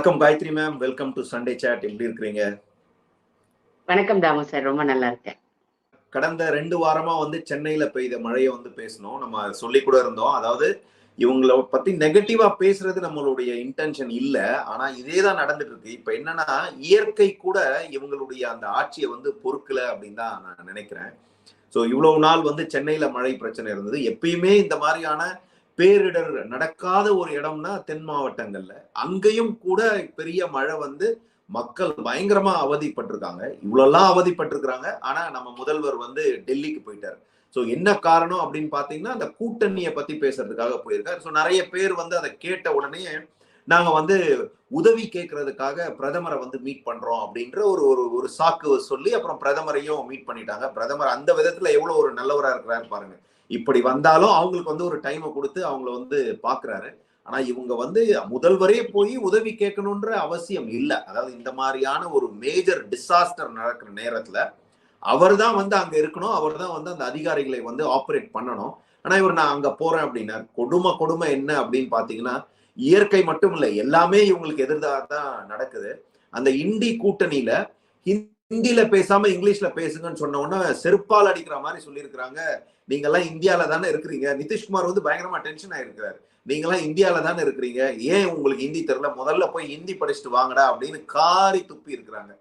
வணக்கம் Gayathri ma'am. Welcome to Sunday chat எப்படி இருக்கிறீங்க? வணக்கம் தாமு சார். ரொம்ப நல்லா இருக்கேன். கடந்த ரெண்டு வாரமா வந்து சென்னையில பெய்த மழையை வந்து பேசணும் நம்ம சொல்லி கூட இருந்தோம். அதாவது இவங்கள பத்தி நெகட்டிவா பேசுறது நம்மளுடைய இன்டென்ஷன் இல்ல. ஆனா இதே தான் நடந்துட்டு இருக்கு. இப்ப என்னன்னா இயற்கை கூட இவங்களுடைய அந்த ஆட்சியை வந்து பொறுக்கல அப்படின்னு தான் நான் நினைக்கிறேன். ஸோ இவ்வளவு நாள் வந்து சென்னையில மழை பிரச்சனை இருந்தது. எப்பயுமே இந்த மாதிரியான பேரிடர் நடக்காத ஒரு இடம்னா தென் மாவட்டங்கள்ல. அங்கேயும் கூட பெரிய மழை வந்து மக்கள் பயங்கரமா அவதிப்பட்டிருக்காங்க. இவ்வளோலாம் அவதிப்பட்டிருக்கிறாங்க. ஆனா நம்ம முதல்வர் வந்து டெல்லிக்கு போயிட்டார். ஸோ என்ன காரணம் அப்படின்னு பார்த்தீங்கன்னா அந்த கூட்டணியை பத்தி பேசுறதுக்காக போயிருக்காரு. ஸோ நிறைய பேர் வந்து அதை கேட்ட உடனே நாங்க வந்து உதவி கேட்கறதுக்காக பிரதமரை வந்து மீட் பண்றோம் அப்படின்ற ஒரு ஒரு ஒரு சாக்கு சொல்லி அப்புறம் பிரதமரையும் மீட் பண்ணிட்டாங்க. பிரதமர் அந்த விதத்துல எவ்வளவு ஒரு நல்லவரா இருக்கிறாரு பாருங்க. இப்படி வந்தாலும் அவங்களுக்கு வந்து ஒரு டைமை கொடுத்து அவங்கள வந்து பாக்குறாரு. ஆனா இவங்க வந்து முதல்வரே போய் உதவி கேட்கணுன்ற அவசியம் இல்லை. அதாவது இந்த மாதிரியான ஒரு மேஜர் டிசாஸ்டர் நடக்கிற நேரத்துல அவர் தான் வந்து அங்க இருக்கணும். அவர் தான் வந்து அந்த அதிகாரிகளை வந்து ஆப்ரேட் பண்ணணும். ஆனா இவர் நான் அங்க போறேன் அப்படின்னா கொடுமை கொடுமை என்ன அப்படின்னு பாத்தீங்கன்னா இயற்கை மட்டும் இல்லை எல்லாமே இவங்களுக்கு எதிர்தாக தான் நடக்குது. அந்த இந்தி கூட்டணியில ஹிந்தியில பேசாம இங்கிலீஷ்ல பேசுங்கன்னு சொன்ன உடனே செருப்பால் அடிக்கிற மாதிரி சொல்லியிருக்கிறாங்க. நீங்க எல்லாம் இந்தியால தானே இருக்கிறீங்க. நிதிஷ்குமார் வந்து பயங்கரமா டென்ஷன் ஆயிருக்கிறாரு. நீங்க எல்லாம் இந்தியால தானே இருக்கிறீங்க. ஏன் உங்களுக்கு ஹிந்தி தெரியல? முதல்ல போய் ஹிந்தி படிச்சுட்டு வாங்கடா அப்படின்னு காரி துப்பி இருக்கிறாங்க.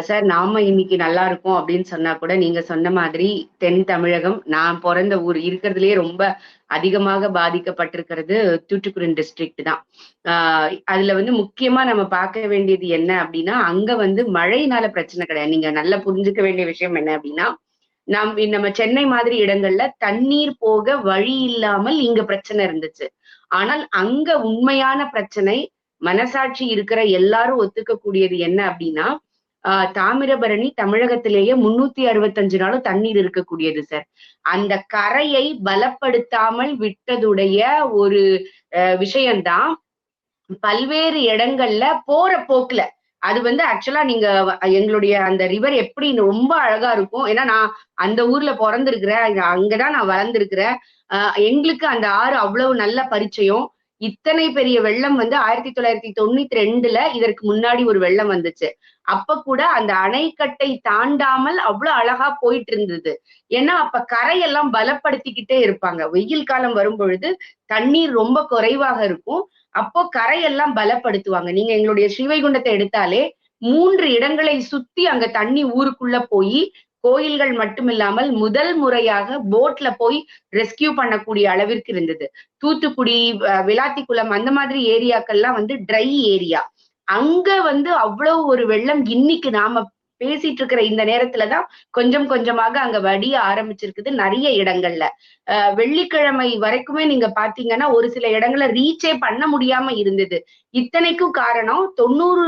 சார் நாம இன்னைக்கு நல்லா இருக்கும் அப்படின்னு சொன்னா கூட நீங்க சொன்ன மாதிரி தென் தமிழகம் நான் பிறந்த ஊர் இருக்கிறதுலயே ரொம்ப அதிகமாக பாதிக்கப்பட்டிருக்கிறது தூத்துக்குடி டிஸ்ட்ரிக்ட் தான். ஆஹ் அதுல வந்து முக்கியமா நம்ம பார்க்க வேண்டியது என்ன அப்படின்னா அங்க வந்து மழையினால பிரச்சனை கிடையாது. நீங்க நல்லா புரிஞ்சுக்க வேண்டிய விஷயம் என்ன அப்படின்னா நம் நம்ம சென்னை மாதிரி இடங்கள்ல தண்ணீர் போக வழி இல்லாமல் இங்க பிரச்சனை இருந்துச்சு. ஆனால் அங்க உண்மையான பிரச்சனை மனசாட்சி இருக்கிற எல்லாரும் ஒத்துக்க கூடியது என்ன அப்படின்னா ஆஹ் தாமிரபரணி தமிழகத்திலேயே முன்னூத்தி அறுபத்தஞ்சு நாளும் தண்ணீர் இருக்கக்கூடியது சார். அந்த கரையை பலப்படுத்தாமல் விட்டதுடைய ஒரு விஷயம்தான் பல்வேறு இடங்கள்ல போற போக்குல அது வந்து ஆக்சுவலா நீங்க எங்களுடைய அந்த ரிவர் எப்படி ரொம்ப அழகா இருக்கும். ஏன்னா நான் அந்த ஊர்ல பிறந்திருக்கிறேன். அங்கதான் நான் வளர்ந்துருக்கிறேன். எங்களுக்கு அந்த ஆறு அவ்வளவு நல்ல பரிச்சயம். இத்தனை பெரிய வெள்ளம் வந்து ஆயிரத்தி தொள்ளாயிரத்தி தொண்ணூத்தி ரெண்டுல இதற்கு முன்னாடி ஒரு வெள்ளம் வந்துச்சு. அப்ப கூட அந்த அணைக்கட்டை தாண்டாமல் அவ்வளவு அழகா போயிட்டு இருந்தது. ஏன்னா அப்ப கரையெல்லாம் பலப்படுத்திக்கிட்டே இருப்பாங்க. வெயில் காலம் வரும் பொழுது தண்ணீர் ரொம்ப குறைவாக இருக்கும். அப்போ கரையெல்லாம் பலப்படுத்துவாங்க. நீங்க எங்களுடைய ஸ்ரீவைகுண்டத்தை எடுத்தாலே மூன்று இடங்களை சுத்தி அங்க தண்ணி ஊருக்குள்ள போய் கோயில்கள் மட்டுமில்லாமல் முதல் முறையாக போட்ல போய் ரெஸ்கியூ பண்ணக்கூடிய அளவிற்கு இருந்தது. தூத்துக்குடி விளாத்திக்குளம் அந்த மாதிரி ஏரியாக்கள்லாம் வந்து ட்ரை ஏரியா. அங்க வந்து அவ்வளவு ஒரு வெள்ளம் இன்னைக்கு நாம பேசிட்டு இருக்கிற இந்த நேரத்துலதான் கொஞ்சம் கொஞ்சமாக அங்க வடிய ஆரம்பிச்சிருக்குது நிறைய இடங்கள்ல. அஹ் வெள்ளிக்கிழமை வரைக்குமே நீங்க பாத்தீங்கன்னா ஒரு சில இடங்கள்ல ரீச்சே பண்ண முடியாம இருந்தது. இத்தனைக்கும் காரணம் தொண்ணூறு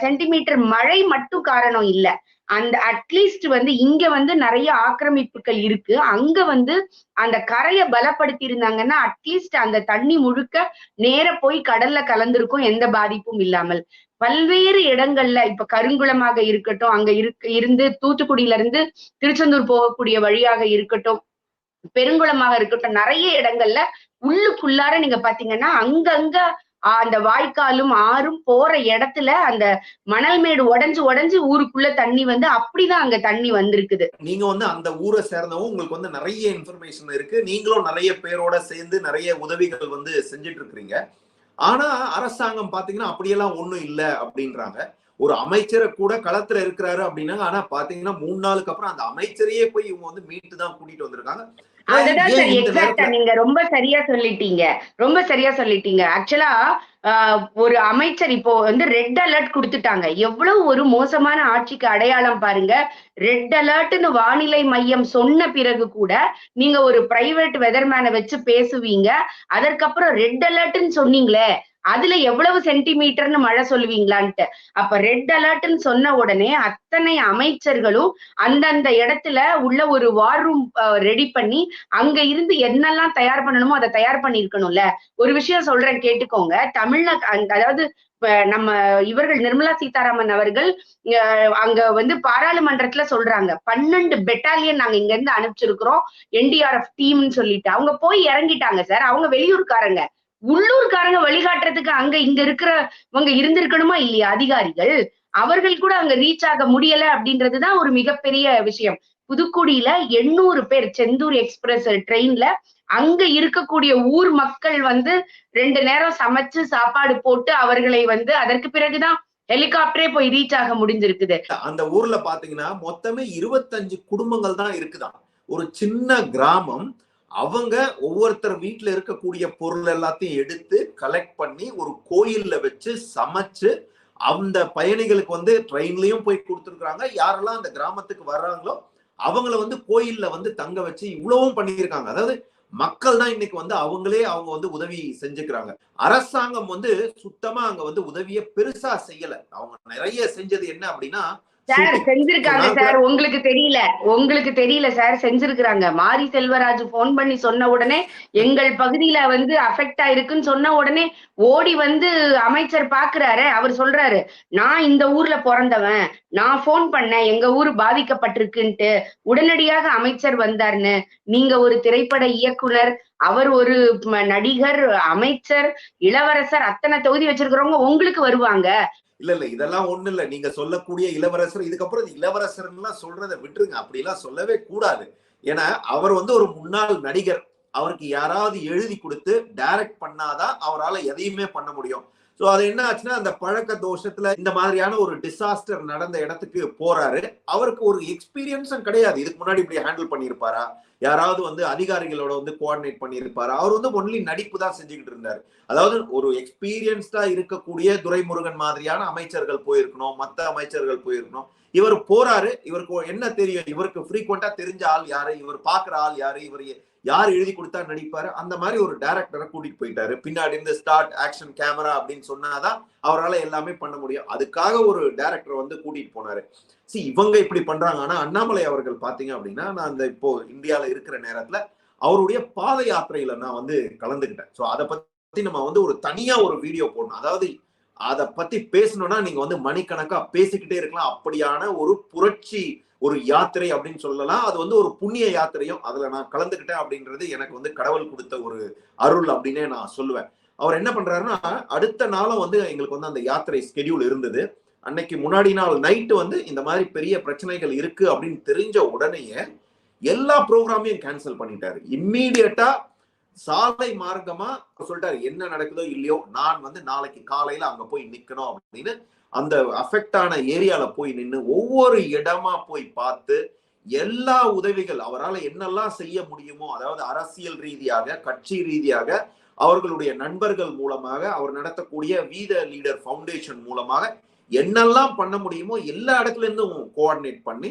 சென்டிமீட்டர் மழை மட்டும் காரணம் இல்ல. அந்த அட்லீஸ்ட் வந்து இங்க வந்து நிறைய ஆக்கிரமிப்புகள் இருக்கு. அங்க வந்து அந்த கரையை பலப்படுத்தி இருந்தாங்கன்னா அட்லீஸ்ட் அந்த தண்ணி முழுக்க நேர போய் கடல்ல கலந்திருக்கும் எந்த பாதிப்பும் இல்லாமல். பல்வேறு இடங்கள்ல இப்ப கருங்குளமாக இருக்கட்டும் அங்க இருக்க இருந்து தூத்துக்குடியில இருந்து திருச்செந்தூர் போகக்கூடிய வழியாக இருக்கட்டும் பெருங்குளமாக இருக்கட்டும் நிறைய இடங்கள்ல உள்ளுக்குள்ளார நீங்க பாத்தீங்கன்னா அங்கங்க அந்த வாய்க்காலும் ஆறும் போற இடத்துல அந்த மணல் மேடு உடஞ்சு உடஞ்சு ஊருக்குள்ள தண்ணி வந்து அப்படிதான் அங்க தண்ணி வந்திருக்குது. நீங்க வந்து அந்த ஊரை சேர்ந்தவும் உங்களுக்கு வந்து நிறைய இன்ஃபர்மேஷன் இருக்கு. நீங்களும் நிறைய பேரோட சேர்ந்து நிறைய உதவிகள் வந்து செஞ்சுட்டு இருக்கிறீங்க. ஆனா அரசாங்கம் பாத்தீங்கன்னா அப்படியெல்லாம் ஒண்ணும் இல்ல அப்படின்றாங்க. ஒரு அமைச்சரை கூட களத்துல இருக்கிறாரு அப்படின்னாங்க. ஆனா பாத்தீங்கன்னா மூணு நாளுக்கு அப்புறம் அந்த அமைச்சரையே போய் இவங்க வந்து மீட்டு தான் கூட்டிட்டு வந்திருக்காங்க. அதுதான் சார் எக்ஸாக்டா நீங்க ரொம்ப சரியா சொல்லிட்டீங்க. ரொம்ப சரியா சொல்லிட்டீங்க. ஆக்சுவலா ஒரு அமைச்சர் இப்போ வந்து ரெட் அலர்ட் கொடுத்துட்டாங்க. எவ்வளவு ஒரு மோசமான ஆட்சிக்கு அடையாளம் பாருங்க. ரெட் அலர்ட்னு வானிலை மையம் சொன்ன பிறகு கூட நீங்க ஒரு பிரைவேட் வெதர்மேனை வச்சு பேசுவீங்க. அதற்கப்புறம் ரெட் அலர்ட்னு சொன்னீங்களே. அதுல எவ்வளவு சென்டிமீட்டர்னு மழை சொல்லுவீங்களான்ட்டு. அப்ப ரெட் அலர்ட்னு சொன்ன உடனே அத்தனை அமைச்சர்களும் அந்தந்த இடத்துல உள்ள ஒரு வார் ரூம் ரெடி பண்ணி அங்க இருந்து என்னெல்லாம் தயார் பண்ணணுமோ அதை தயார் பண்ணிருக்கணும்ல ஒரு விஷயம் சொல்றேன் கேட்டுக்கோங்க. தமிழ்நா அதாவது நம்ம இவர்கள் நிர்மலா சீதாராமன் அவர்கள் அங்க வந்து பாராளுமன்றத்துல சொல்றாங்க. பன்னெண்டு பெட்டாலியன் நாங்க இங்க இருந்து அனுப்பிச்சிருக்கிறோம். என்டிஆர்எஃப் டீம்னு சொல்லிட்டு. அவங்க போய் இறங்கிட்டாங்க சார். அவங்க வெளியூர்காரங்க. உள்ளூர்காரங்க வழிகாட்டுறதுக்கு அங்க இங்க இருக்கிறவங்க இருந்திருக்கணுமா இல்லையா அதிகாரிகள்? அவர்கள் கூட அங்க ரீச் ஆக முடியல அப்படின்றதுதான் ஒரு மிகப்பெரிய விஷயம். புதுக்குடியில எண்ணூறு பேர் செந்தூர் எக்ஸ்பிரஸ் ட்ரெயின்ல அங்க இருக்கக்கூடிய ஊர் மக்கள் வந்து ரெண்டு நேரம் சமைச்சு சாப்பாடு போட்டு அவர்களை வந்து அதற்கு பிறகுதான் ஹெலிகாப்டரே போய் ரீச் ஆக முடிஞ்சிருக்குது. அந்த ஊர்ல பாத்தீங்கன்னா மொத்தமே இருபத்தஞ்சு குடும்பங்கள் தான் இருக்குதாம். ஒரு சின்ன கிராமம் அவங்க ஒவ்வொருத்தர் வீட்டுல இருக்கக்கூடிய பொருள் எல்லாத்தையும் எடுத்து கலெக்ட் பண்ணி ஒரு கோயில்ல வச்சு சமைச்சு அந்த பயணிகளுக்கு வந்து ட்ரெயின்லயும் போய் கொடுத்துருக்குறாங்க. யாரெல்லாம் அந்த கிராமத்துக்கு வர்றாங்களோ அவங்கள வந்து கோயில்ல வந்து தங்க வச்சு இவ்வளவும் பண்ணியிருக்காங்க. அதாவது மக்கள் தான் இன்னைக்கு வந்து அவங்களே அவங்க வந்து உதவி செஞ்சுக்கிறாங்க. அரசாங்கம் வந்து சுத்தமா அங்க வந்து உதவியை பெருசா செய்யல. அவங்க நிறைய செஞ்சது என்ன அப்படின்னா சார் செஞ்சிருக்காங்க சார். உங்களுக்கு தெரியல. உங்களுக்கு தெரியல சார். செஞ்சிருக்கிறாங்க. மாரி செல்வராஜ் போன் பண்ணி சொன்ன உடனே எங்கள் பகுதியில வந்து அஃபெக்ட் ஆயிருக்குன்னு சொன்ன உடனே ஓடி வந்து அமைச்சர் பாக்குறாரு. அவர் சொல்றாரு நான் இந்த ஊர்ல பிறந்தவன். நான் போன் பண்ணேன். எங்க ஊர் பாதிக்கப்பட்டிருக்குன்ட்டு. உடனடியாக அமைச்சர் வந்தாருன்னு. நீங்க ஒரு திரைப்பட இயக்குனர். அவர் ஒரு நடிகர் அமைச்சர் இளவரசர் அத்தனை தொகுதி வச்சிருக்கிறவங்க உங்களுக்கு வருவாங்க. இல்ல இல்ல இதெல்லாம் ஒண்ணு இல்ல. நீங்க சொல்லக்கூடிய இளவரசர் இதுக்கப்புறம் இளவரசர்லாம் சொல்றதை விட்டுருங்க. அப்படிலாம் சொல்லவே கூடாது. ஏன்னா அவர் வந்து ஒரு முன்னாள் நடிகர். அவருக்கு யாராவது எழுதி கொடுத்து டைரக்ட் பண்ணாதான் அவரால் எதையுமே பண்ண முடியும். ஸோ அது என்ன ஆச்சுன்னா அந்த பழக்க தோஷத்துல இந்த மாதிரியான ஒரு டிசாஸ்டர் நடந்த இடத்துக்கு போறாரு. அவருக்கு ஒரு எக்ஸ்பீரியன்ஸும் கிடையாது. இதுக்கு முன்னாடி இப்படி ஹேண்டில் பண்ணியிருப்பாரா? யாராவது வந்து அதிகாரிகளோட வந்து கோஆர்டினேட் பண்ணியிருப்பாரு. அவர் வந்து ஒன்லி நடிப்பு தான் செஞ்சுக்கிட்டு இருந்தார். அதாவது ஒரு எக்ஸ்பீரியன்ஸ்டா இருக்கக்கூடிய துரைமுருகன் மாதிரியான அமைச்சர்கள் போயிருக்கணும். மற்ற அமைச்சர்கள் போயிருக்கணும். இவர் போறாரு. இவருக்கு என்ன தெரியும்? இவருக்கு ஃப்ரீக்வெண்டா தெரிஞ்ச ஆள் யாரு? இவர் பாக்குற ஆள் யாரு? இவர் யார் எழுதி கொடுத்தா நடிப்பாரு? அந்த மாதிரி ஒரு டேரக்டரை கூட்டிட்டு போயிட்டாரு. பின்னாடி இருந்து ஸ்டார்ட் ஆக்ஷன் கேமரா அப்படின்னு சொன்னாதான் அவரால் எல்லாமே பண்ண முடியும். அதுக்காக ஒரு டேரக்டர் வந்து கூட்டிட்டு போனாரு. சி இவங்க இப்படி பண்றாங்க ஆனா அண்ணாமலை அவர்கள் பாத்தீங்க அப்படின்னா நான் அந்த இப்போ இந்தியால இருக்கிற நேரத்துல அவருடைய பாத யாத்திரையில நான் வந்து கலந்துக்கிட்டேன். ஸோ அதை பத்தி நம்ம வந்து ஒரு தனியா ஒரு வீடியோ போடணும். அதாவது அதை பத்தி பேசணும்னா நீங்க வந்து மணிக்கணக்கா பேசிக்கிட்டே இருக்கலாம். அப்படியான ஒரு புரட்சி ஒரு யாத்திரை அப்படின்னு சொல்லலாம் அது வந்து ஒரு புண்ணிய யாத்திரையும் அதுல நான் கலந்துக்கிட்டேன் அப்படின்றது எனக்கு வந்து கடவுள் கொடுத்த ஒரு அருள் அப்படின்னே நான் சொல்லுவேன். அவர் என்ன பண்றாருன்னா அடுத்த நாளும் வந்து எங்களுக்கு வந்து அந்த யாத்திரை ஸ்கெடியூல் இருந்தது. அன்னைக்கு முன்னாடி நாள் நைட்டு வந்து இந்த மாதிரி பெரிய பிரச்சனைகள் இருக்கு அப்படின்னு தெரிஞ்ச உடனேயே எல்லா ப்ரோக்ராமையும் கேன்சல் பண்ணிட்டாரு. இம்மீடியட்டா சாலை மார்க்கமா சொல்லிட்டாரு என்ன நடக்குதோ இல்லையோ நான் வந்து நாளைக்கு காலையில அங்க போய் நிக்கணும் அப்படின்னு. அந்த அஃபெக்ட் ஆன ஏரியால போய் நின்று ஒவ்வொரு இடமா போய் பார்த்து எல்லா உதவிகள் அவரால் என்னெல்லாம் செய்ய முடியுமோ அதாவது அரசியல் ரீதியாக கட்சி ரீதியாக அவர்களுடைய நண்பர்கள் மூலமாக அவர் நடத்தக்கூடிய வீத லீடர் ஃபவுண்டேஷன் மூலமாக என்னெல்லாம் பண்ண முடியுமோ எல்லா இடத்துல இருந்தும் கோஆர்டினேட் பண்ணி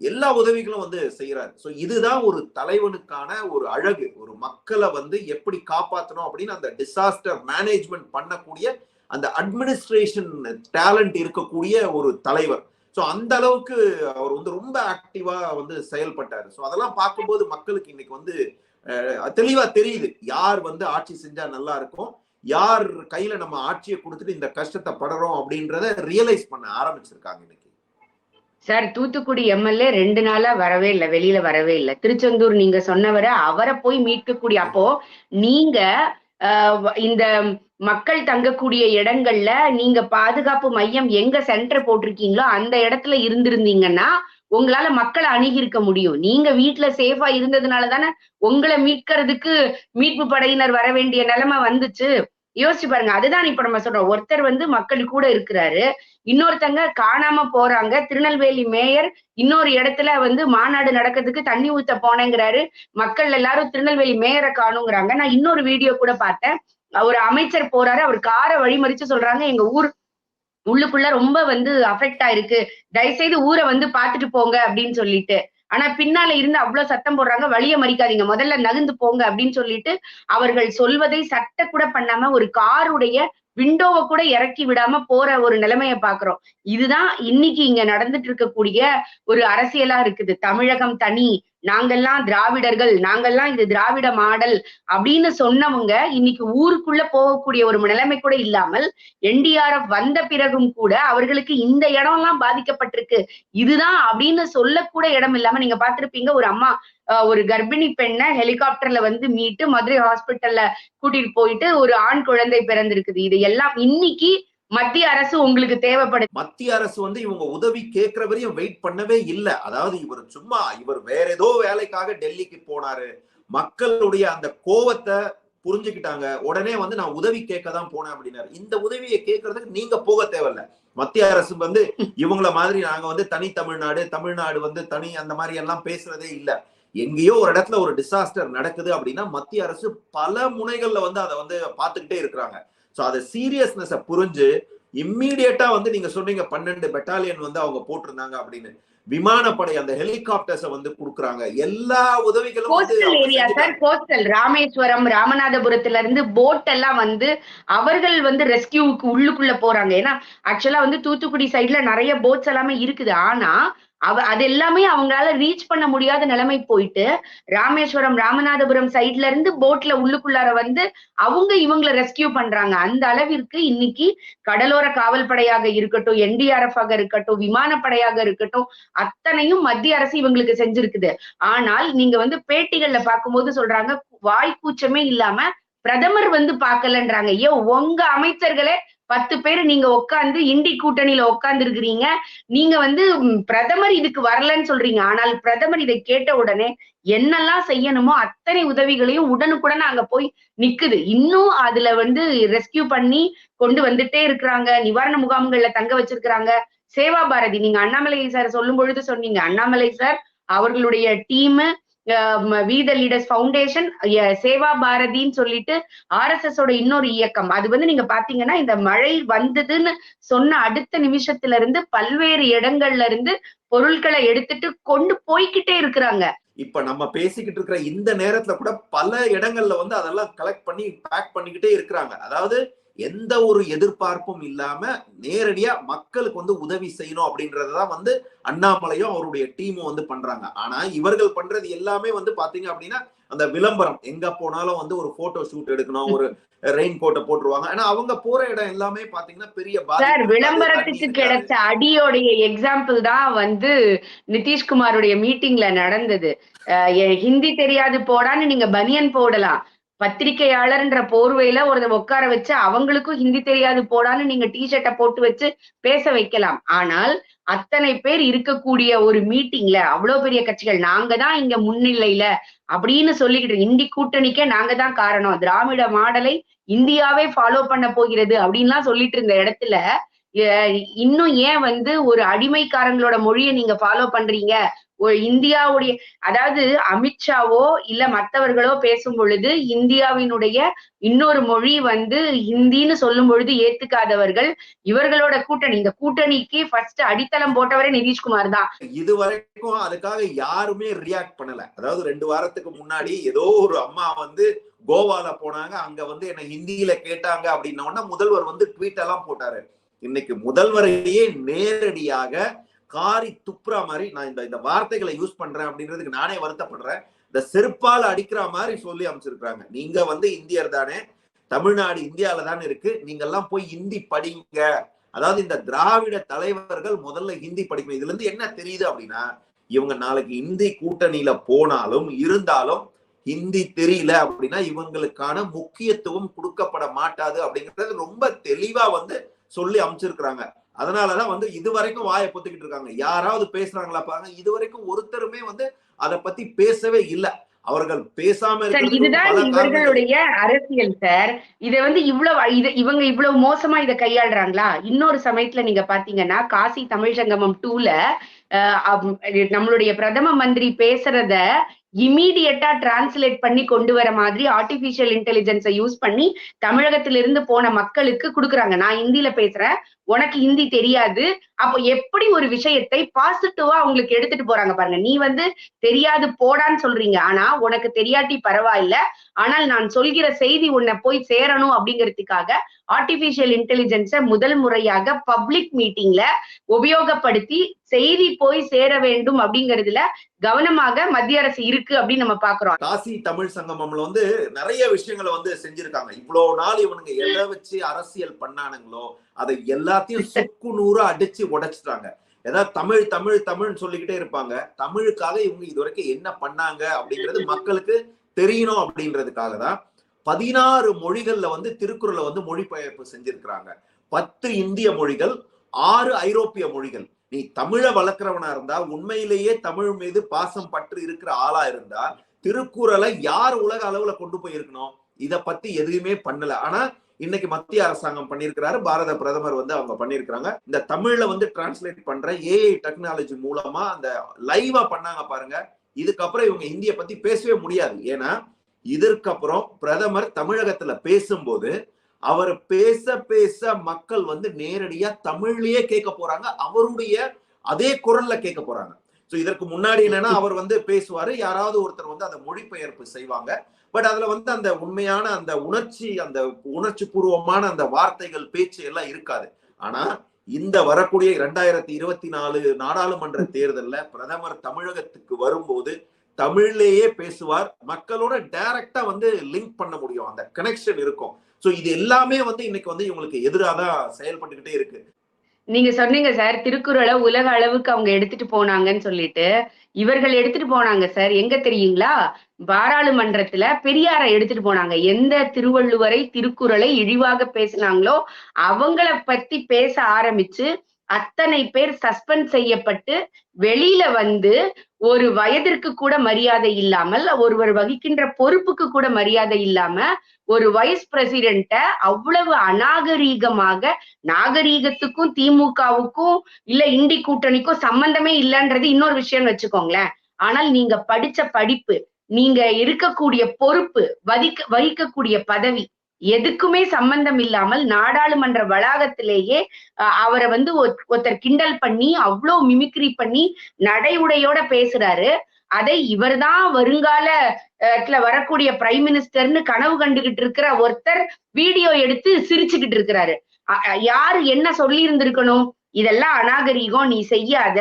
எல்லா உதவிகளும் வந்து செய்யறாரு ஸோ இதுதான் ஒரு தலைவனுக்கான ஒரு அழகு. ஒரு மக்களை வந்து எப்படி காப்பாற்றணும் அப்படின்னு அந்த டிசாஸ்டர் மேனேஜ்மெண்ட் பண்ணக்கூடிய அந்த அட்மினிஸ்ட்ரேஷன் டேலண்ட் இருக்கக்கூடிய ஒரு தலைவர். ஸோ அந்த அளவுக்கு அவர் வந்து ரொம்ப ஆக்டிவா வந்து செயல்பட்டார். ஸோ அதெல்லாம் பார்க்கும்போது மக்களுக்கு இன்னைக்கு வந்து தெளிவா தெரியுது. யார் வந்து ஆட்சி செஞ்சா நல்லா இருக்கும்? யார் கையில நம்ம ஆட்சியை கொடுத்துட்டு இந்த கஷ்டத்தை படுறோம் அப்படின்றத ரியலைஸ் பண்ண ஆரம்பிச்சிருக்காங்க இன்னைக்கு. சார் தூத்துக்குடி எம்எல்ஏ ரெண்டு நாளா வரவே இல்லை வெளியில வரவே இல்லை. திருச்செந்தூர் நீங்க சொன்னவரை அவரை போய் மீட்கக்கூடிய. அப்போ நீங்க இந்த மக்கள் தங்கக்கூடிய இடங்கள்ல நீங்க பாதுகாப்பு மையம் எங்க சென்டர் போட்டிருக்கீங்களோ அந்த இடத்துல இருந்திருந்தீங்கன்னா உங்களால மக்களை அணுகிருக்க முடியும். நீங்க வீட்டுல சேஃபா இருந்ததுனால தானே உங்களை மீட்கிறதுக்கு மீட்பு படையினர் வர வேண்டிய நிலைமை வந்துச்சு. யோசிச்சு பாருங்க அதுதான் இப்ப நம்ம சொல்றோம். ஒருத்தர் வந்து மக்கள் கூட இருக்கிறாரு. இன்னொருத்தங்க காணாம போறாங்க. திருநெல்வேலி மேயர் இன்னொரு இடத்துல வந்து மாநாடு நடக்கிறதுக்கு தண்ணி ஊத்த போனேங்கிறாரு. மக்கள் எல்லாரும் திருநெல்வேலி மேயரை காணுங்கிறாங்க. நான் இன்னொரு வீடியோ கூட பார்த்தேன். ஒரு அமைச்சர் போறாரு. அவர் காரை வழிமறிச்சு சொல்றாங்க. எங்க ஊர் உள்ளுக்குள்ள ரொம்ப வந்து அஃபெக்ட் ஆயிருக்கு. தயவுசெய்து ஊரை வந்து பாத்துட்டு போங்க அப்படின்னு சொல்லிட்டு. ஆனா பின்னால இருந்து அவ்வளவு சத்தம் போடுறாங்க. வழிய மறிக்காதீங்க. முதல்ல நகர்ந்து போங்க அப்படின்னு சொல்லிட்டு அவர்கள் சொல்வதை சட்ட கூட பண்ணாம ஒரு காருடைய விண்டோவை கூட இறக்கி விடாம போற ஒரு நிலைமைய பாக்குறோம் இதுதான் இன்னைக்கு இங்க நடந்துட்டு இருக்கக்கூடிய ஒரு அரசியலா இருக்குது. தமிழகம் தனி நாங்கெல்லாம் திராவிடர்கள் நாங்கெல்லாம் இது திராவிட மாடல் அப்படின்னு சொன்னவங்க இன்னைக்கு ஊருக்குள்ள போகக்கூடிய ஒரு நிலைமை கூட இல்லாமல் என்டிஆர்எஃப் வந்த பிறகும் கூட அவர்களுக்கு இந்த இடம் எல்லாம் பாதிக்கப்பட்டிருக்கு. இதுதான் அப்படின்னு சொல்லக்கூட இடம் இல்லாம நீங்க பாத்திருப்பீங்க ஒரு அம்மா அஹ், ஒரு கர்ப்பிணி பெண்ணை ஹெலிகாப்டர்ல வந்து மீட்டு மதுரை ஹாஸ்பிட்டல்ல கூட்டிட்டு போயிட்டு ஒரு ஆண் குழந்தை பிறந்திருக்குது. இது எல்லாம் இன்னைக்கு மத்திய அரசு உங்களுக்கு தேவைப்படுது மத்திய அரசு வந்து இவங்க உதவி கேட்கிற வரையும் வெயிட் பண்ணவே இல்லை. அதாவது இவர் சும்மா இவர் வேற ஏதோ வேலைக்காக டெல்லிக்கு போனாரு. மக்களுடைய அந்த கோவத்தை புரிஞ்சுக்கிட்டாங்க. உடனே வந்து நான் உதவி கேட்க தான் போனேன் அப்படின்னாரு. இந்த உதவியை கேட்கறதுக்கு நீங்க போக தேவையில்ல. மத்திய அரசு வந்து இவங்கள மாதிரி நாங்க வந்து தனி தமிழ்நாடு தமிழ்நாடு வந்து தனி அந்த மாதிரி எல்லாம் பேசுறதே இல்லை. எங்கேயோ ஒரு இடத்துல ஒரு டிசாஸ்டர் நடக்குது அப்படின்னா மத்திய அரசு பல முனைகள்ல வந்து அதை வந்து பார்த்துக்கிட்டே இருக்கிறாங்க. ஸோ அதை சீரியஸ்னஸ புரிஞ்சு இம்மீடியட்டா வந்து நீங்க சொன்னீங்க பன்னெண்டு பெட்டாலியன் வந்து அவங்க போட்டிருந்தாங்க அப்படின்னு. விமானப்படை அந்த ஹெலிகாப்டர்ஸ வந்து கொடுக்குறாங்க. எல்லா உதவிகளும் ஏரியா. சார் கோஸ்டல் ராமேஸ்வரம் ராமநாதபுரத்துல இருந்து போட் எல்லாம் வந்து அவர்கள் வந்து ரெஸ்கியூவுக்கு உள்ளுக்குள்ள போறாங்க. ஏன்னா ஆக்சுவலா வந்து தூத்துக்குடி சைடுல நிறைய போட்ஸ் எல்லாமே இருக்குது. ஆனா அவ அது எல்லாமே அவங்களால ரீச் பண்ண முடியாத நிலைமை போயிட்டு ராமேஸ்வரம் ராமநாதபுரம் சைட்ல இருந்து போட்ல உள்ளுக்குள்ளார வந்து அவங்க இவங்களை ரெஸ்கியூ பண்றாங்க. அந்த அளவிற்கு இன்னைக்கு கடலோர காவல்படையாக இருக்கட்டும் என்டிஆர்எஃப் ஆக இருக்கட்டும் விமானப்படையாக இருக்கட்டும் அத்தனையும் மத்திய அரசு இவங்களுக்கு செஞ்சிருக்குது. ஆனால் நீங்க வந்து பேட்டிகள்ல பார்க்கும்போது சொல்றாங்க வாய் கூச்சமே இல்லாம பிரதமர் வந்து பாக்கலன்றாங்க ஏன் உங்க அமைச்சர்களே பத்து பேர் நீங்க உட்காந்து இண்டி கூட்டணியில உட்கார்ந்து இருக்கிறீங்க நீங்க வந்து பிரதமர் இதுக்கு வரலன்னு சொல்றீங்க. ஆனால் பிரதமர் இதை கேட்ட உடனே என்னெல்லாம் செய்யணுமோ அத்தனை உதவிகளையும் உடனுக்குடன் அங்க போய் நிக்குது. இன்னும் அதுல வந்து ரெஸ்கியூ பண்ணி கொண்டு வந்துட்டே இருக்கிறாங்க. நிவாரண முகாம்கள்ல தங்க வச்சிருக்கிறாங்க. சேவா பாரதி நீங்க அண்ணாமலை சார் சொல்லும் பொழுது சொன்னீங்க. அண்ணாமலை சார் அவர்களுடைய டீமு வீத லீடர்ஸ் ஃபவுண்டேஷன் சேவா பாரதின்னு சொல்லிட்டு ஆர்எஸ்எஸ் ஓட இன்னொரு இயக்கம். அது வந்து நீங்க பாத்தீங்கன்னா இந்த மழை வந்ததுன்னு சொன்ன அடுத்த நிமிஷத்துல இருந்து பல்வேறு இடங்கள்ல இருந்து பொருட்களை எடுத்துட்டு கொண்டு போய்கிட்டே இருக்கிறாங்க. இப்ப நம்ம பேசிக்கிட்டு இருக்கிற இந்த நேரத்துல கூட பல இடங்கள்ல வந்து அதெல்லாம் கலெக்ட் பண்ணி பேக் பண்ணிக்கிட்டே இருக்கிறாங்க. அதாவது எந்த ஒரு எதிர்பார்ப்பும் இல்லாம நேரடியா மக்களுக்கு வந்து உதவி செய்யணும் அப்படின்றதுதான் வந்து அண்ணாமலையும் அவருடைய டீமும் வந்து பண்றாங்க. ஆனா இவர்கள் பண்றது எல்லாமே வந்து பாத்தீங்க அப்படின்னா அந்த விளம்பரம். எங்க போனாலும் வந்து ஒரு போட்டோ ஷூட் எடுக்கணும் ஒரு ரெயின் கோட்டை போட்டுருவாங்க. ஆனா அவங்க போற இடம் எல்லாமே பாத்தீங்கன்னா பெரிய சார் விளம்பரத்துக்கு. கிடைச்ச அடியோடைய எக்ஸாம்பிள் தான் வந்து நிதிஷ்குமாருடைய மீட்டிங்ல நடந்தது. ஹிந்தி தெரியாது போடான்னு நீங்க பனியன் போடலாம். பத்திரிகையாளர்ன்ற போர்வையில ஒரு உட்கார வச்சு அவங்களுக்கும் ஹிந்தி தெரியாது போடான்னு நீங்க டிஷர்ட்டை போட்டு வச்சு பேச வைக்கலாம். ஆனால் அத்தனை பேர் இருக்கக்கூடிய ஒரு மீட்டிங்ல அவ்வளவு பெரிய கட்சிகள் நாங்க தான் இங்க முன்னிலையில அப்படின்னு சொல்லிக்கிட்டு இந்தி கூட்டணிக்கே நாங்க தான் காரணம். திராவிட மாடலை இந்தியாவே ஃபாலோ பண்ண போகிறது அப்படின்லாம் சொல்லிட்டு இருந்த இடத்துல அஹ் இன்னும் ஏன் வந்து ஒரு அடிமைக்காரங்களோட மொழியை நீங்க ஃபாலோ பண்றீங்க? இந்தியாவுடைய அதாவது அமித்ஷாவோ இல்ல மத்தவர்களோ பேசும் பொழுது இந்தியாவினுடைய இன்னொரு மொழி வந்து ஹிந்தின்னு சொல்லும் பொழுது ஏத்துக்காதவர்கள் இவர்களோட கூட்டணி. இந்த கூட்டணிக்கு ஃபர்ஸ்ட் அடித்தளம் போட்டவரே நிதிஷ்குமார் தான். இது வரைக்கும் அதுக்காக யாருமே ரியாக்ட் பண்ணல. அதாவது ரெண்டு வாரத்துக்கு முன்னாடி ஏதோ ஒரு அம்மா வந்து கோவால போனாங்க. அங்க வந்து என்ன ஹிந்தியில கேட்டாங்க அப்படின்ன உடனே முதல்வர் வந்து ட்வீட் எல்லாம் போட்டாரு. இன்னைக்கு முதல்வரையே நேரடியாக காரி துப்புற மாதிரி நான் இந்த இந்த வார்த்தைகளை யூஸ் பண்றேன் அப்படின்றதுக்கு நானே வருத்தப்படுறேன். இந்த செருப்பால் அடிக்கிற மாதிரி சொல்லி அமைச்சிருக்கிறாங்க நீங்க வந்து இந்தியர் தானே தமிழ்நாடு இந்தியால தானே இருக்கு நீங்க எல்லாம் போய் ஹிந்தி படிங்க. அதாவது இந்த திராவிட தலைவர்கள் முதல்ல ஹிந்தி படிக்கணும். இதுல இருந்து என்ன தெரியுது அப்படின்னா இவங்க நாளைக்கு இந்தி கூட்டணியில போனாலும் இருந்தாலும் ஹிந்தி தெரியல அப்படின்னா இவங்களுக்கான முக்கியத்துவம் கொடுக்கப்பட மாட்டாது அப்படிங்கறது ரொம்ப தெளிவா வந்து சொல்லி அமைச்சிருக்கிறாங்க அதனாலதான் வந்து இது வரைக்கும் வாயை பொத்திக்கிட்டு இருக்காங்க. யாராவது பேசுறாங்களா பாருங்க இது வரைக்கும் ஒருத்தருமே வந்து அதை பத்தி பேசவே இல்லை. அவர்கள் பேசாம இதுதான் இவர்களுடைய அரசியல் சார். இத வந்து இவ்வளவு இது இவங்க இவ்வளவு மோசமா இத கையாளுறாங்களா? இன்னொரு சமயத்துல நீங்க பாத்தீங்கன்னா காசி தமிழ் சங்கமம் டூல நம்மளுடைய பிரதம மந்திரி பேசுறத இமீடியட்டா டிரான்ஸ்லேட் பண்ணி கொண்டு வர மாதிரி ஆர்டிபிஷியல் இன்டெலிஜென்ஸை யூஸ் பண்ணி தமிழகத்திலிருந்து போன மக்களுக்கு கொடுக்குறாங்க. நான் ஹிந்தியில பேசுறேன். உனக்கு ஹிந்தி தெரியாது. அப்போ எப்படி ஒரு விஷயத்தை பாசிட்டிவா அவங்களுக்கு எடுத்துட்டு போறாங்க பாருங்க. நீ வந்து தெரியாது போடான்னு சொல்றீங்க. ஆனா உனக்கு தெரியாட்டி பரவாயில்ல. ஆனால் நான் சொல்கிற செய்தி உன்னை போய் சேரணும் அப்படிங்கிறதுக்காக ஆர்டிபிஷியல் இன்டெலிஜென்ஸை முதல் முறையாக பப்ளிக் மீட்டிங்ல உபயோகப்படுத்தி செய்தி போய் சேர வேண்டும் அப்படிங்கிறதுல கவனமாக மத்திய அரசு இருக்கு அப்படின்னு நம்ம பாக்குறோம். காசி தமிழ் சங்கமம்ல வந்து நிறைய விஷயங்களை வந்து செஞ்சிருக்காங்க. இவ்வளவு நாள் இவனுங்க எதை வச்சு அரசியல் பண்ணானுங்களோ அதை எல்லாத்தையும் சுக்கு நூறு அடிச்சு உடைச்சிட்டாங்க. ஏதாவது தமிழ் தமிழ் தமிழ்னு சொல்லிக்கிட்டே இருப்பாங்க. தமிழுக்காக இவங்க இது வரைக்கும் என்ன பண்ணாங்க அப்படிங்கிறது மக்களுக்கு தெரியணும் அப்படின்றதுக்காக தான் பதினாறு மொழிகள்ல வந்து திருக்குறளை வந்து மொழிபெயர்ப்பு செஞ்சிருக்கிறாங்க. பத்து இந்திய மொழிகள் ஆறு ஐரோப்பிய மொழிகள். நீ தமிழை வளர்க்குறவனா இருந்தா உண்மையிலேயே தமிழ் மீது பாசம் பற்று இருக்கிற ஆளா இருந்தா திருக்குறளை யார் உலக அளவுல கொண்டு போய் இருக்கணும் இத பத்தி எதுவுமே பண்ணல. ஆனா இன்னைக்கு மத்திய அரசாங்கம் பண்ணியிருக்கிறாரு. பாரத பிரதமர் வந்து அவங்க பண்ணியிருக்கிறாங்க. இந்த தமிழ்ல வந்து டிரான்ஸ்லேட் பண்ற ஏஐ டெக்னாலஜி மூலமா அந்த லைவா பண்ணாங்க பாருங்க. இதுக்கப்புறம் இவங்க இந்திய பத்தி பேசவே முடியாது. ஏன்னா இதற்கப்புறம் பிரதமர் தமிழகத்துல பேசும்போது அவர் பேச பேச மக்கள் வந்து நேரடியா தமிழ்லயே கேட்க போறாங்க. அவருடைய அதே குரல்ல கேட்க போறாங்க. சோ இதற்கு முன்னாடி என்னன்னா அவர் வந்து பேசுவாரு. யாராவது ஒருத்தர் வந்து அந்த மொழிபெயர்ப்பு செய்வாங்க. பட் அதுல வந்து அந்த உண்மையான அந்த உணர்ச்சி அந்த உணர்ச்சி பூர்வமான அந்த வார்த்தைகள் பேச்சு எல்லாம் இருக்காது. ஆனா இந்த வரக்கூடிய இரண்டாயிரத்தி இருபத்தி நாலு நாடாளுமன்ற தேர்தல்ல பிரதமர் தமிழகத்துக்கு வரும்போது தமிழ்லேயே பேசுவார். மக்களோட டைரக்டா வந்து லிங்க் பண்ண முடியும். அந்த கனெக்ஷன் இருக்கும். சோ இது எல்லாமே வந்து இன்னைக்கு வந்து இவங்களுக்கு எதிராக தான் செயல்பட்டுக்கிட்டே இருக்கு. நீங்க சொன்னீங்க சார் திருக்குறளை உலக அளவுக்கு அவங்க எடுத்துட்டு போனாங்கன்னு சொல்லிட்டு. இவர்கள் எடுத்துட்டு போனாங்க சார். எங்க தெரியுங்களா? பாராளுமன்றத்துல பெரியாரை எடுத்துட்டு போனாங்க. எந்த திருவள்ளுவரை திருக்குறளை இழிவாக பேசினாங்களோ அவங்கள பத்தி பேச ஆரம்பிச்சு அத்தனை பேர் சஸ்பெண்ட் செய்யப்பட்டு வெளியில வந்து ஒரு வயதிற்கு கூட மரியாதை இல்லாமல் ஒருவர் வகிக்கின்ற பொறுப்புக்கு கூட மரியாதை இல்லாம ஒரு வைஸ் பிரசிடென்ட்ட அவ்வளவு அநாகரீகமாக நாகரீகத்துக்கும் திமுகவுக்கும் இல்ல இண்டி கூட்டணிக்கும் சம்பந்தமே இல்லைன்றது இன்னொரு விஷயம்னு வச்சுக்கோங்களேன். ஆனால் நீங்க படிச்ச படிப்பு நீங்க இருக்கக்கூடிய பொறுப்பு வதிக்க வகிக்கக்கூடிய பதவி எதுக்குமே சம்பந்தம் இல்லாமல் நாடாளுமன்ற வளாகத்திலேயே அவரை வந்து ஒருத்தர் கிண்டல் பண்ணி அவ்வளோ மிமிக்ரி பண்ணி நடை உடையோட பேசுறாரு. அதை இவர்தான் வருங்கால வரக்கூடிய பிரைம் மினிஸ்டர்னு கனவு கண்டுகிட்டு இருக்கிற ஒருத்தர் வீடியோ எடுத்து சிரிச்சுக்கிட்டு இருக்கிறாரு. யாரு என்ன சொல்லி இருந்திருக்கணும் இதெல்லாம் அநாகரீகம் நீ செய்யாத.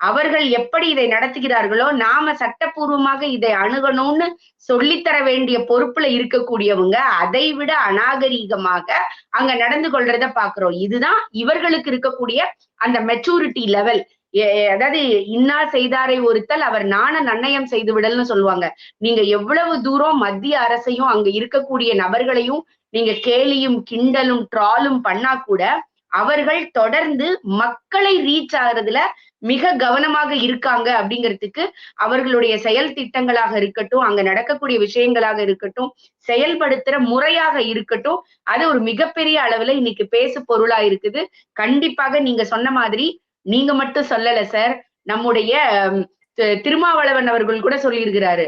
அவர்கள் எப்படி இதை நடத்துகிறார்களோ நாம சட்டப்பூர்வமாக இதை அணுகணும்னு சொல்லித்தர வேண்டிய பொறுப்புல இருக்கக்கூடியவங்க அதை விட அநாகரீகமாக அங்க நடந்து கொள்றத பாக்குறோம். இதுதான் இவர்களுக்கு இருக்கக்கூடிய அந்த மெச்சூரிட்டி லெவல் அதாவது இன்னா செய்தாரை ஒருத்தல் அவர் நாண நன்னயம் செய்து விடல்னு சொல்லுவாங்க. நீங்க எவ்வளவு தூரம் மத்திய அரசையும் அங்க இருக்கக்கூடிய நபர்களையும் நீங்க கேலியும் கிண்டலும் ட்ராலும் பண்ணா கூட அவர்கள் தொடர்ந்து மக்களை ரீச் ஆகுறதுல மிக கவனமாக இருக்காங்க அப்படிங்கிறதுக்கு அவர்களுடைய செயல் திட்டங்களாக இருக்கட்டும் அங்க நடக்கக்கூடிய விஷயங்களாக இருக்கட்டும் செயல்படுத்துற முறையாக இருக்கட்டும் அது ஒரு மிகப்பெரிய அளவுல இன்னைக்கு பேசு பொருளா இருக்குது. கண்டிப்பாக நீங்க சொன்ன மாதிரி நீங்க மட்டும் சொல்லல சார் நம்முடைய திருமாவளவன் அவர்கள் கூட சொல்லியிருக்கிறாரு.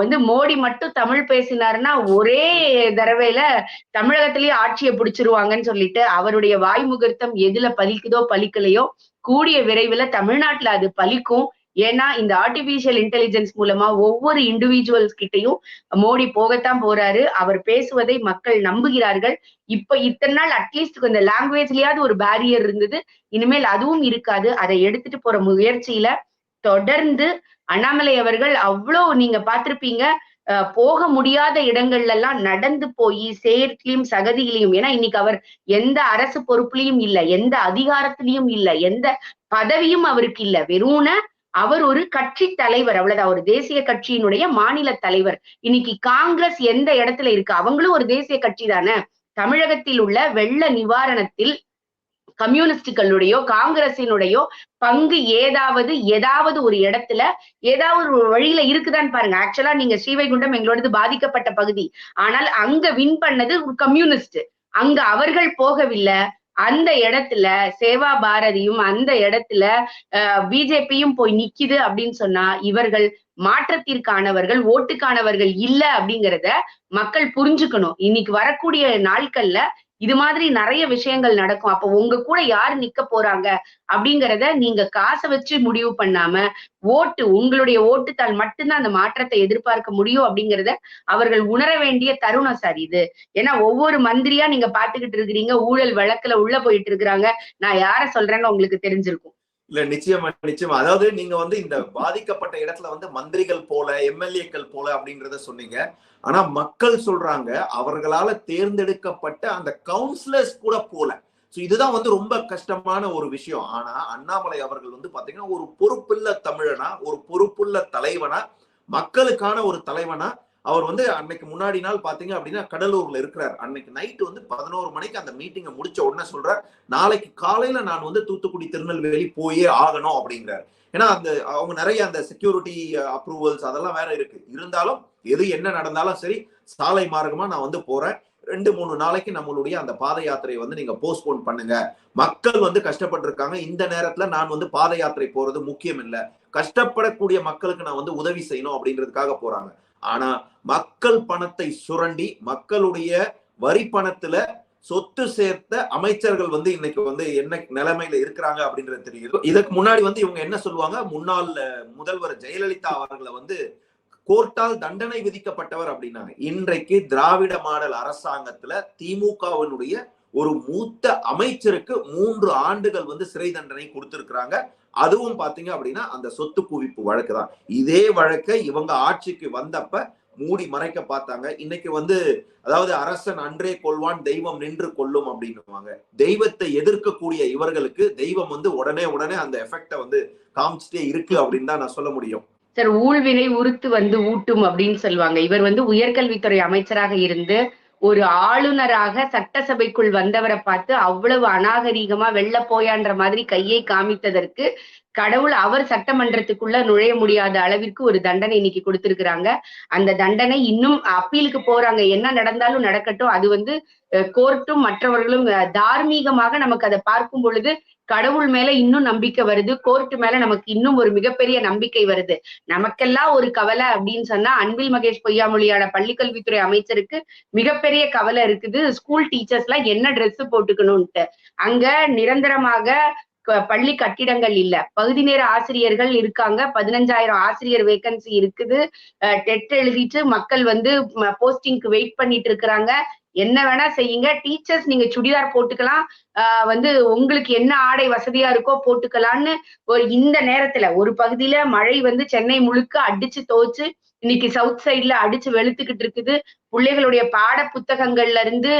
வந்து மோடி மட்டும் தமிழ் பேசினாருன்னா ஒரே தடவையில தமிழகத்திலேயே ஆட்சியை பிடிச்சிருவாங்கன்னு சொல்லிட்டு அவருடைய வாய்முகூர்த்தம் எதுல பலிக்குதோ பலிக்கலையோ கூடிய விரைவில் தமிழ்நாட்டுல அது பலிக்கும். ஏன்னா இந்த ஆர்டிபிஷியல் இன்டெலிஜென்ஸ் மூலமா ஒவ்வொரு இண்டிவிஜுவல்ஸ் கிட்டையும் மோடி போகத்தான் போறாரு. அவர் பேசுவதை மக்கள் நம்புகிறார்கள். இப்ப இத்தனை நாள் அட்லீஸ்ட் இந்த லாங்குவேஜ்லயாவது ஒரு பேரியர் இருந்தது. இனிமேல் அதுவும் இருக்காது. அதை எடுத்துட்டு போற முயற்சியில தொடர்ந்து அண்ணாமலை அவர்கள் அவ்வளோ நீங்க பார்த்திருப்பீங்க. போக முடியாத இடங்கள்ல எல்லாம் நடந்து போய் சேர்த்திலையும் சகதியிலையும் ஏன்னா இன்னைக்கு அவர் எந்த அரசு பொறுப்புலையும் இல்ல எந்த அதிகாரத்திலையும் இல்ல எந்த பதவியும் அவருக்கு இல்ல. வெறும்ன அவர் ஒரு கட்சி தலைவர் அவ்வளவுதான். ஒரு தேசிய கட்சியினுடைய மாநில தலைவர். இன்னைக்கு காங்கிரஸ் எந்த இடத்துல இருக்கு? அவங்களும் ஒரு தேசிய கட்சி தானே. தமிழகத்தில் உள்ள வெள்ள நிவாரணத்தில் கம்யூனிஸ்டுகளுடையோ காங்கிரசினுடையோ பங்கு ஏதாவது ஏதாவது ஒரு இடத்துல ஏதாவது ஒரு வழியில இருக்குதான்னு பாருங்க. ஆக்சுவலா நீங்க ஸ்ரீவைகுண்டம் எங்களோடது பாதிக்கப்பட்ட பகுதி. ஆனால் அங்க வின் பண்ணது கம்யூனிஸ்ட். அங்க அவர்கள் போகவில்லை. அந்த இடத்துல சேவா பாரதியும் அந்த இடத்துல பிஜேபியும் போய் நிக்குது அப்படின்னு சொன்னா இவர்கள் மாற்றத்திற்கானவர்கள் ஓட்டுக்கானவர்கள் இல்ல அப்படிங்கிறத மக்கள் புரிஞ்சுக்கணும். இன்னைக்கு வரக்கூடிய நாட்கள்ல இது மாதிரி நிறைய விஷயங்கள் நடக்கும். அப்ப உங்க கூட யாரு நிக்க போறாங்க அப்படிங்கறத நீங்க காசை வச்சு முடிவு பண்ணாம ஓட்டு உங்களுடைய ஓட்டுத்தால் மட்டும்தான் அந்த மாற்றத்தை எதிர்பார்க்க முடியும் அப்படிங்கிறத அவர்கள் உணர வேண்டிய தருணம் சார் இது. ஏன்னா ஒவ்வொரு மந்திரியா நீங்க பாத்துக்கிட்டு இருக்கிறீங்க ஊழல் வழக்குல உள்ள போயிட்டு இருக்கிறாங்க. நான் யார சொல்றேன்னு உங்களுக்கு தெரிஞ்சிருக்கும். இல்ல நிச்சயமா நிச்சயமா. அதாவது நீங்க வந்து இந்த பாதிக்கப்பட்ட இடத்துல வந்து மந்திரிகள் போல எம்எல்ஏக்கள் போல அப்படின்றத சொன்னீங்க. ஆனா மக்கள் சொல்றாங்க அவர்களால தேர்ந்தெடுக்கப்பட்ட அந்த கவுன்சிலர்ஸ் கூட போல. சோ இதுதான் வந்து ரொம்ப கஷ்டமான ஒரு விஷயம். ஆனா அண்ணாமலை அவர்கள் வந்து பாத்தீங்கன்னா ஒரு பொறுப்புள்ள தமிழனா ஒரு பொறுப்புள்ள தலைவனா மக்களுக்கான ஒரு தலைவனா அவர் வந்து அன்னைக்கு முன்னாடி நாள் பாத்தீங்க அப்படின்னா கடலூர்ல இருக்கிறார். அன்னைக்கு நைட்டு வந்து பதினோரு மணிக்கு அந்த மீட்டிங்கை முடிச்ச உடனே சொல்றார் நாளைக்கு காலையில நான் வந்து தூத்துக்குடி திருநெல்வேலி போயே ஆகணும் அப்படிங்கிறார். ஏன்னா அந்த அவங்க நிறைய அந்த செக்யூரிட்டி அப்ரூவல்ஸ் அதெல்லாம் வேற இருக்கு. இருந்தாலும் எது என்ன நடந்தாலும் சரி சாலை மார்க்கமா நான் வந்து போறேன். ரெண்டு மூணு நாளைக்கு நம்மளுடைய அந்த பாத யாத்திரையை வந்து நீங்க போஸ்ட்போன் பண்ணுங்க. மக்கள் வந்து கஷ்டப்பட்டு இருக்காங்க இந்த நேரத்துல நான் வந்து பாத யாத்திரை போறது முக்கியம் இல்லை. கஷ்டப்படக்கூடிய மக்களுக்கு நான் வந்து உதவி செய்யணும் அப்படின்றதுக்காக போறாங்க. ஆனா மக்கள் பணத்தை சுரண்டி மக்களுடைய வரி பணத்துல சொத்து சேர்த்த அமைச்சர்கள் வந்து இன்னைக்கு வந்து என்ன நிலைமையில இருக்கிறாங்க அப்படின்றது தெரியுது. இதுக்கு முன்னாடி வந்து இவங்க என்ன சொல்லுவாங்க? முன்னாள் முதல்வர் ஜெயலலிதா அவர்களை வந்து கோர்ட்டால் தண்டனை விதிக்கப்பட்டவர் அப்படின்னாங்க. இன்றைக்கு திராவிட மாடல் அரசாங்கத்துல திமுகவினுடைய ஒரு மூத்த அமைச்சருக்கு மூன்று ஆண்டுகள் வந்து சிறை தண்டனை கொடுத்திருக்கிறாங்க. அதுவும் பாத்தீங்க அப்படின்னா அந்த சொத்து குவிப்பு வழக்கு தான். இதே வழக்கை இவங்க ஆட்சிக்கு வந்தப்ப மூடி மறைக்க பார்த்தாங்க. இன்னைக்கு வந்து அதாவது அரசன் அன்றே கொள்வான் தெய்வம் நின்று கொள்ளும் அப்படின்னுவாங்க. தெய்வத்தை எதிர்க்கக்கூடிய இவர்களுக்கு தெய்வம் வந்து உடனே உடனே அந்த எஃபெக்ட வந்து காமிச்சிட்டே இருக்கு அப்படின்னு தான் நான் சொல்ல முடியும். சார் ஊழ்வினை உறுத்து வந்து ஊட்டும் அப்படின்னு சொல்லுவாங்க. இவர் வந்து உயர்கல்வித்துறை அமைச்சராக இருந்து ஒரு ஆளுநராக சட்டசபைக்குள் வந்தவரை பார்த்து அவ்வளவு அநாகரீகமா வெள்ள போயான்ற மாதிரி கையை காமித்ததற்கு கடவுள் அவர் சட்டமன்றத்துக்குள்ள நுழைய முடியாத அளவிற்கு ஒரு தண்டனை இன்னைக்கு கொடுத்திருக்கிறாங்க. அந்த தண்டனை இன்னும் அப்பீலுக்கு போறாங்க. என்ன நடந்தாலும் நடக்கட்டும். அது வந்து கோர்ட்டும் மற்றவர்களும் தார்மீகமாக நமக்கு அதை பார்க்கும் பொழுது கடவுள் மேல இன்னும் நம்பிக்கை வருது கோர்ட் மேல நமக்கு இன்னும் ஒரு மிகப்பெரிய நம்பிக்கை வருது. நமக்கெல்லாம் ஒரு கவலை அப்படின்னு சொன்னா அன்பில் மகேஷ் பொய்யாமொழியான பள்ளிக்கல்வித்துறை அமைச்சருக்கு மிகப்பெரிய கவலை இருக்குது. ஸ்கூல் டீச்சர்ஸ் எல்லாம் என்ன ட்ரெஸ் போட்டுக்கணும்ட்டு அங்க நிரந்தரமாக பள்ளி கட்டிடங்கள் இல்ல. பகுதி நேர ஆசிரியர்கள் இருக்காங்க. பதினஞ்சாயிரம் ஆசிரியர் வேகன்சி இருக்குது. டெட் எழுதிட்டு மக்கள் வந்து போஸ்டிங்க்கு வெயிட் பண்ணிட்டு இருக்கிறாங்க. என்ன வேணா செய்யுங்க. டீச்சர்ஸ் நீங்க சுடிதார் போட்டுக்கலாம். ஆஹ் வந்து உங்களுக்கு என்ன ஆடை வசதியா இருக்கோ போட்டுக்கலாம்னு ஒரு இந்த நேரத்துல ஒரு பகுதியில மழை வந்து சென்னை முழுக்க அடிச்சு துவச்சு இன்னைக்கு சவுத் சைட்ல அடிச்சு வெளுத்துக்கிட்டு இருக்குது. பிள்ளைகளுடைய பாட புத்தகங்கள்ல இருந்து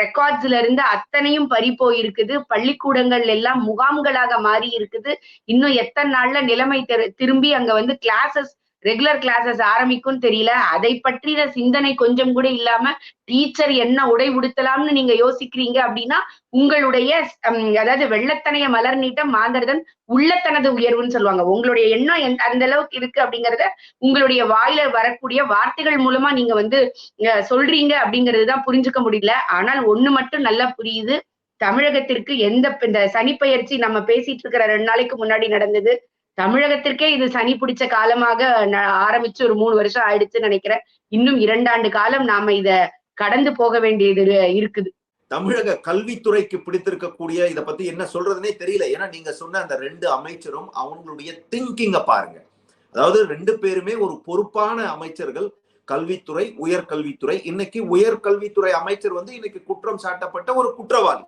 ரெக்கார்ட்ஸ்ல இருந்து அத்தனையும் பறி போயிருக்குது. பள்ளிக்கூடங்கள் எல்லாம் முகாம்களாக மாறி இருக்குது. இன்னும் எத்தனை நாள்ல நிலைமை திரும்பி அங்க வந்து கிளாஸஸ் ரெகுலர் கிளாஸஸ் ஆரம்பிக்கும் தெரியல. அதை பற்றின சிந்தனை கொஞ்சம் கூட இல்லாம டீச்சர் என்ன உடை உடுத்தலாம்னு நீங்க யோசிக்கிறீங்க அப்படின்னா உங்களுடைய அதாவது வெள்ளத்தனைய மலர் நீட்டம் மாந்தர்தன் உள்ளத்தனது உயர்வுன்னு சொல்லுவாங்க. உங்களுடைய எண்ணம் அந்த அளவுக்கு இருக்கு அப்படிங்கறத உங்களுடைய வாயில வரக்கூடிய வார்த்தைகள் மூலமா நீங்க வந்து சொல்றீங்க அப்படிங்கிறது தான் புரிஞ்சுக்க முடியல. ஆனால் ஒண்ணு மட்டும் நல்லா புரியுது. தமிழகத்திற்கு எந்த இந்த சனிப்பெயர்ச்சி நம்ம பேசிட்டு இருக்கிற ரெண்டு நாளைக்கு முன்னாடி நடந்தது. தமிழகத்திற்கே இது சனி பிடிச்ச காலமாக ஆரம்பிச்சு ஒரு மூணு வருஷம் ஆயிடுச்சுன்னு நினைக்கிறேன். இன்னும் இரண்டாண்டு காலம் நாம இத கடந்து போக வேண்டியது இருக்குது. தமிழக கல்வித்துறைக்கு பிடித்திருக்கக்கூடிய இதை பத்தி என்ன சொல்றதுனே தெரியல. ஏன்னா நீங்க சொன்ன அந்த ரெண்டு அமைச்சரும் அவங்களுடைய திங்கிங்க பாருங்க. அதாவது ரெண்டு பேருமே ஒரு பொறுப்பான அமைச்சர்கள். கல்வித்துறை உயர்கல்வித்துறை. இன்னைக்கு உயர்கல்வித்துறை அமைச்சர் வந்து இன்னைக்கு குற்றம் சாட்டப்பட்ட ஒரு குற்றவாளி.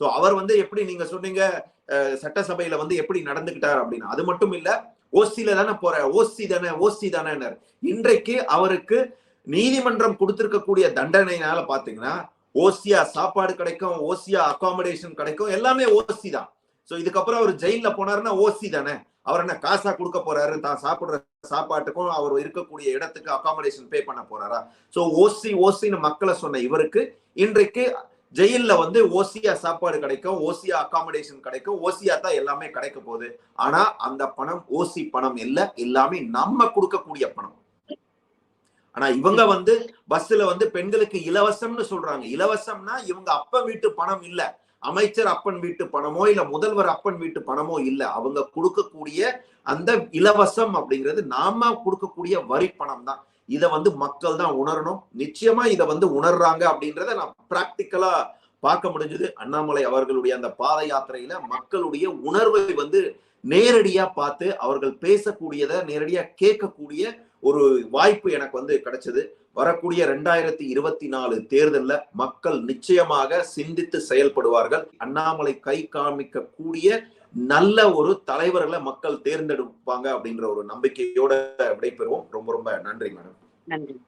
ஸோ அவர் வந்து எப்படி நீங்க சொன்னீங்க சட்டசபையில வந்து எப்படி நடந்துகிட்டார் அப்படின்னு அது மட்டும் இல்ல ஓசியில தானே போற ஓசி தானே ஓசி தானே இன்றைக்கு அவருக்கு நீதிமன்றம் கொடுத்திருக்கக்கூடிய தண்டனைனால பாத்தீங்கன்னா ஓசியா சாப்பாடு கிடைக்கும் ஓசியா அகாமடேஷன் கிடைக்கும் எல்லாமே ஓசி தான். ஸோ இதுக்கப்புறம் அவர் ஜெயில போனாருன்னா ஓசி தானே. அவர் என்ன காசா கொடுக்க போறாரு தான் சாப்பிடுற சாப்பாட்டுக்கும் அவர் இருக்கக்கூடிய இடத்துக்கு அகாமடேஷன் பே பண்ண போறாரா? ஸோ ஓசி ஓசின்னு மக்களை சொன்ன இவருக்கு இன்றைக்கு ஜெயில்ல வந்து ஓசியா சாப்பாடு கிடைக்கும் ஓசியா அகாமடேஷன் கிடைக்கும் ஓசியா தான் எல்லாமே கிடைக்க போகுது. ஆனா அந்த பணம் ஓசி பணம் இல்ல எல்லாமே நம்ம கொடுக்கக்கூடிய பணம். ஆனா இவங்க வந்து பஸ்ல வந்து பெண்களுக்கு இலவசம்னு சொல்றாங்க. இலவசம்னா இவங்க அப்ப வீட்டு பணம் இல்ல. அமைச்சர் அப்பன் வீட்டு பணமோ இல்ல முதல்வர் அப்பன் வீட்டு பணமோ இல்ல. அவங்க கொடுக்கக்கூடிய அந்த இலவசம் அப்படிங்கிறது நாம கொடுக்கக்கூடிய வரி பணம் தான் இதை வந்து மக்கள் தான் உணரணும். நிச்சயமா இதை வந்து உணர்றாங்க அப்படின்றத நான் பிராக்டிக்கலா பார்க்க முடிஞ்சது. அண்ணாமலை அவர்களுடைய அந்த பாத யாத்திரையில மக்களுடைய உணர்வை வந்து நேரடியா பார்த்து அவர்கள் பேசக்கூடியதை நேரடியா கேட்கக்கூடிய ஒரு வாய்ப்பு எனக்கு வந்து கிடைச்சது. வரக்கூடிய ரெண்டாயிரத்தி இருபத்தி நாலு தேர்தலில் மக்கள் நிச்சயமாக சிந்தித்து செயல்படுவார்கள். அண்ணாமலை கை காமிக்க கூடிய நல்ல ஒரு தலைவர்களை மக்கள் தேர்ந்தெடுப்பாங்க அப்படின்ற ஒரு நம்பிக்கையோட விடைபெறுவோம். ரொம்ப ரொம்ப நன்றி மேடம். நன்றி.